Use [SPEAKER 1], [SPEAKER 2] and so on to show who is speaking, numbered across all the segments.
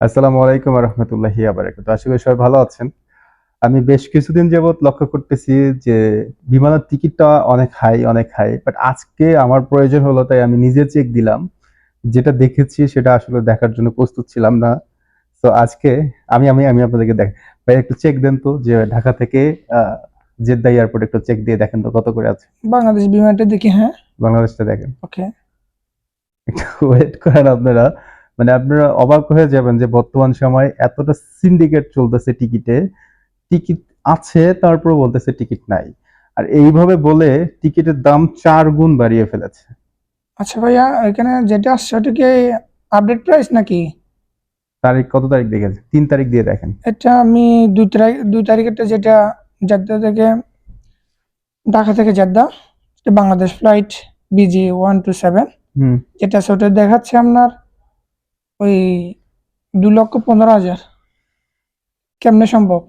[SPEAKER 1] আসসালামু আলাইকুম রহমতুল্লাহি আবারাকাত আশা করি সবাই ভালো আছেন। আমি বেশ কিছুদিন যাবত লক্ষ্য করতেছি যে বিমানের টিকিটটা অনেক হাই অনেক হাই বাট আজকে আমার প্রয়োজন হলো তাই আমি নিজে চেক দিলাম। যেটা দেখেছি সেটা আসলে দেখার জন্য প্রস্তুত ছিলাম না। তো আজকে আমি আমি আমি আপনাদেরকে দেখ ভাই একটু চেক দেন তো যে ঢাকা থেকে জেদ্দা এয়ারপোর্ট একটু চেক দিয়ে দেখেন তো কত করে আছে।
[SPEAKER 2] বাংলাদেশ বিমানটা দেখি হ্যাঁ?
[SPEAKER 1] বাংলাদেশটা দেখেন।
[SPEAKER 2] ওকে একটু
[SPEAKER 1] ওয়েট করেন আপনারা। মানে আপনারা অবাক হয়ে যাবেন যে বর্তমান সময় এতটা সিন্ডিকেট চলতেছে টিকিটে টিকিট আছে তারপর বলতেছে টিকিট নাই। আর এইভাবে বলে টিকিটের দাম চার গুণ বাড়িয়ে ফেলেছে।
[SPEAKER 2] আচ্ছা ভাইয়া এখানে যেটা আসছে ওটা কি আপডেট প্রাইস নাকি?
[SPEAKER 1] তারিখ কত তারিখ দেখেছে তিন তারিখ দিয়ে দেখেন।
[SPEAKER 2] এটা আমি দুই তারিখ দুই তারিখেরটা যেটা জেদ্দা থেকে ঢাকা থেকে জেদ্দা এটা Bangladesh flight BG one two seven
[SPEAKER 1] হুম।
[SPEAKER 2] যেটা আছে ওটা দেখাচ্ছে আপনার। ওই দু লক্ষ পনেরো হাজার। কেমনে সম্ভব?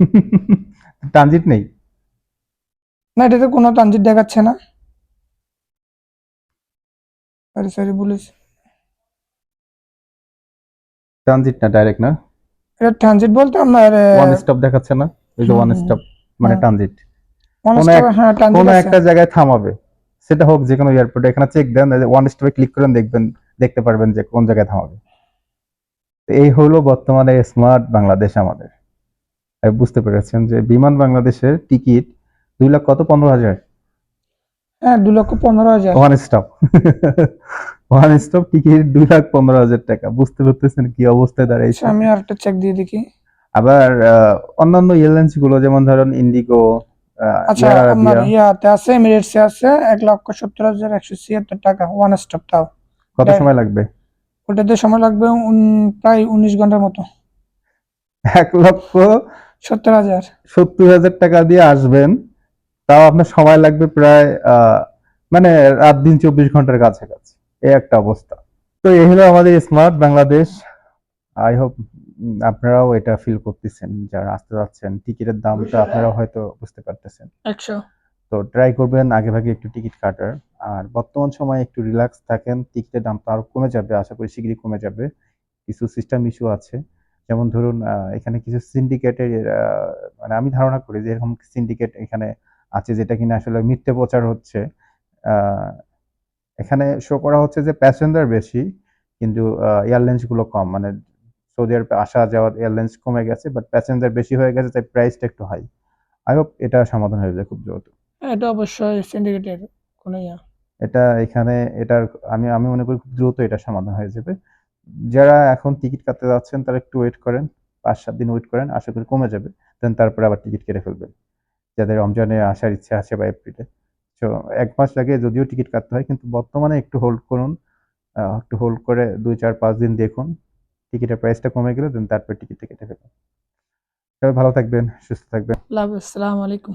[SPEAKER 1] ট্রানজিট নেই।
[SPEAKER 2] না এটাতে কোনো ট্রানজিট দেখাচ্ছে না। সরি সরি বলেছি
[SPEAKER 1] ট্রানজিট না ডাইরেক্ট না?
[SPEAKER 2] এটা ট্রানজিট বলতে আপনার
[SPEAKER 1] ওয়ান স্টপ দেখাচ্ছে না? ওই যে ওয়ান স্টপ মানে
[SPEAKER 2] হ্যাঁ। হ্যাঁ ট্রানজিট
[SPEAKER 1] কোনো একটা জায়গায় থামাবে। সেটা হোক যে কোনো এয়ারপোর্টে এখানে চেক দেন ওয়ান স্টপে ক্লিক করেন দেখবেন। দেখতে পারবেন যে কোন জায়গায় থামাবে। তো এই হলো বর্তমানে স্মার্ট বাংলাদেশ আমাদের। বুঝতে পেরেছেন যে বিমান বাংলাদেশের টিকিট দুই লাখ কত? পনেরো হাজার।
[SPEAKER 2] হ্যাঁ দু লক্ষ পনেরো হাজার।
[SPEAKER 1] One stop one stop ticket দুই লাখ পনেরো হাজার টাকা। বুঝতে পারতেছেন কি অবস্থায় দাঁড়াইছে
[SPEAKER 2] আচ্ছা, আমি আরেকটা চেক দিয়ে দেখি।
[SPEAKER 1] আবার অন্যান্য এয়ারলাইন্সগুলো যেমন ধরেন ইন্ডিগো
[SPEAKER 2] আচ্ছা ইয়াতে আছে এমিরেটসে আছে এক লক্ষ সত্তর হাজার একশো ছিয়াত্তর টাকা। ওয়ান স্টপ তাও।
[SPEAKER 1] কত সময় লাগবে?
[SPEAKER 2] ওটাতে সময় লাগবে প্রায় উনিশ ঘণ্টার মতো।
[SPEAKER 1] এক লক্ষ
[SPEAKER 2] সত্তর হাজার।
[SPEAKER 1] সত্তর হাজার টাকা দিয়ে আসবেন। তাও আপনার সময় লাগবে প্রায় মানে রাত দিন চব্বিশ ঘণ্টার কাছাকাছি। এই একটা অবস্থা। তো এই হলো আমাদের স্মার্ট বাংলাদেশ। আই হোপ আপনারাও এটা ফিল করতেছেন। যারা আসতে যাচ্ছেন টিকিটের দামটা আপনারাও হয়তো বুঝতে পারতেছেন।
[SPEAKER 2] একশো।
[SPEAKER 1] তো ট্রাই করবেন। আগে ভাগে একটু টিকিট কাটার। আর বর্তমান সময়ে একটু রিল্যাক্স থাকেন টিকিটের দামটা আরও কমে যাবে, আশা করি শীঘ্রই কমে যাবে। কিছু সিস্টেম ইস্যু আছে, যেমন ধরুন এখানে কিছু সিন্ডিকেটের মানে আমি ধারণা করি যে এরকম সিন্ডিকেট এখানে আছে যেটা কিনা আসলে মিথ্যে প্রচার হচ্ছে। এখানে শো করা হচ্ছে যে প্যাসেঞ্জার বেশি, কিন্তু এয়ারলাইন্সগুলো কম। মানে সৌদি আরবে, আসা যাওয়ার এয়ারলাইন্স কমে গেছে বাট প্যাসেঞ্জার বেশি হয়ে গেছে, তাই প্রাইসটা একটু হাই আই হোপ এটা সমাধান হয়ে যাবে খুব দ্রুত।
[SPEAKER 2] এটা অবশ্যই সিন্ডিকেটের কোনো ইয়া।
[SPEAKER 1] এটা এখানে এটার, আমি আমি মনে করি খুব দ্রুত এটা সমাধান হয়ে যাবে। যারা এখন টিকিট কাটতে যাচ্ছেন, তারা একটু ওয়েট করেন, পাঁচ, সাত দিন ওয়েট করেন, আশা করি কমে যাবে। দেন তারপরে আবার টিকিট কেটে ফেলবেন। যাদের রমজানে আসার ইচ্ছা আছে বা এপ্রিলে তো এক মাস লাগে যদিও টিকিট কাটতে হয়, কিন্তু বর্তমানে একটু হোল্ড করুন। একটু হোল্ড করে দুই, চার, পাঁচ দিন দেখুন। টিকিটের প্রাইসটা কমে গেলে দেন তারপরে টিকিটটা কেটে ফেলুন। সবাই ভালো থাকবেন, সুস্থ থাকবেন।
[SPEAKER 2] আসসালামু আলাইকুম।